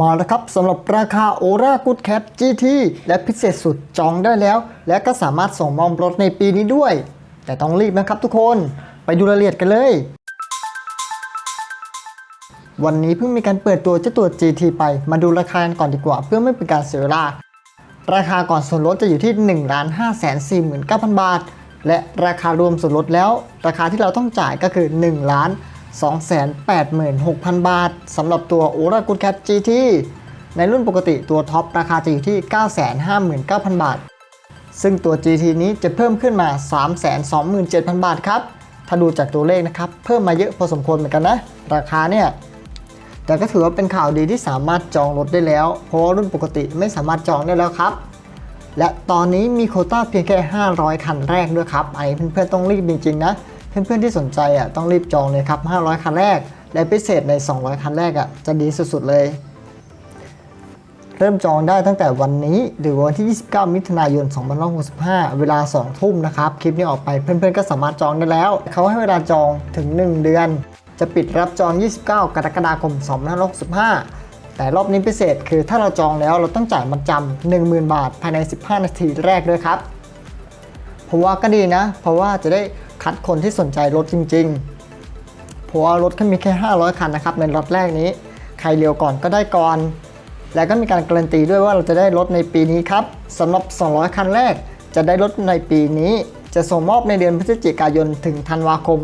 มาแล้วครับสำหรับราคา Ora Good Cat GT และพิเศษสุดจองได้แล้ว และก็สามารถส่งมอบรถในปีนี้ด้วย แต่ต้องรีบนะครับทุกคนไปดูรายละเอียดกันเลย วันนี้เพิ่งมีการเปิดตัวเจ้าตัว GT ไปมาดูราคากันก่อนดีกว่า เพื่อไม่เป็นการเสียเวลา ราคาก่อนส่วนลดจะอยู่ที่ 1 5 4 9 0 0 0 บาท และราคารวมส่วนลดแล้ว ราคาที่เราต้องจ่ายก็คือ1 2 8 6 0 0 286,000 บาทสำหรับตัว Ora Good Cat GT ในรุ่นปกติตัวท็อปราคาจะอยู่ที่ 959,000 บาท ซึ่งตัว GT นี้จะเพิ่มขึ้นมา 327,000 บาทครับ ถ้าดูจากตัวเลขนะครับ เพิ่มมาเยอะพอสมควรเหมือนกันนะ ราคาเนี่ยแต่ก็ถือว่าเป็นข่าวดีที่สามารถจองรถได้แล้ว เพราะว่ารุ่นปกติไม่สามารถจองได้แล้วครับ และตอนนี้มีโคต้าเพียงแค่ 500 คันแรกด้วยครับ ไอ้เพื่อนๆต้องรีบจริงๆนะ เพื่อนๆที่สนใจอะต้องรีบจองเลยครับ 500 คันแรก และพิเศษใน 200 คันแรกอะจะดีสุดๆเลย เริ่มจองได้ตั้งแต่วันนี้ หรือวันที่ 29 มิถุนายน 2565 เวลา 2 ทุ่มนะครับ คลิปนี้ออกไปเพื่อนๆก็สามารถจองได้แล้ว เขาให้เวลาจองถึง 1 เดือน จะปิดรับจอง 29 กรกฎาคม 2565แต่รอบนี้พิเศษคือถ้าเราจองแล้วเราต้องจ่ายมัดจำ10,000 บาทภายใน 15 นาทีแรกด้วยครับเพราะว่าก็ดีนะ เพราะว่าจะได้ คัดคนที่สนใจรถจริงๆ เพราะว่ารถแค่มีแค่ 500 คันนะครับในรถแรกนี้ ใครเร็วก่อนก็ได้ก่อน และก็มีการการันตีด้วยว่าเราจะได้รถในปีนี้ครับสำหรับ 200 คันแรก จะได้รถในปีนี้ จะส่งมอบในเดือนพฤศจิกายนถึงธันวาคม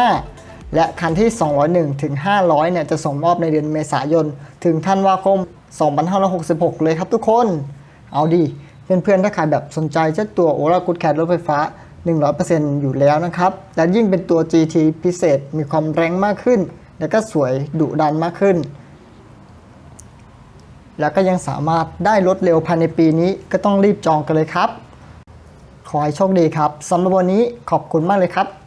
2565 และคันที่ 201 ถึง 500 เนี่ยจะส่งมอบในเดือนเมษายนถึงธันวาคม 2566 เลยครับทุกคน เอาดีเพื่อนๆถ้าใครแบบสนใจเจ้าตัว Ola Good Cat รถไฟฟ้า 100%อยู่แล้วนะครับ และยิ่งเป็นตัว GT พิเศษมีความแรงมากขึ้น แล้วก็สวยดุดันมากขึ้น แล้วก็ยังสามารถได้รถเร็วภายในปีนี้ก็ต้องรีบจองกันเลยครับ ขอให้โชคดีครับสำหรับวันนี้ขอบคุณมากเลยครับ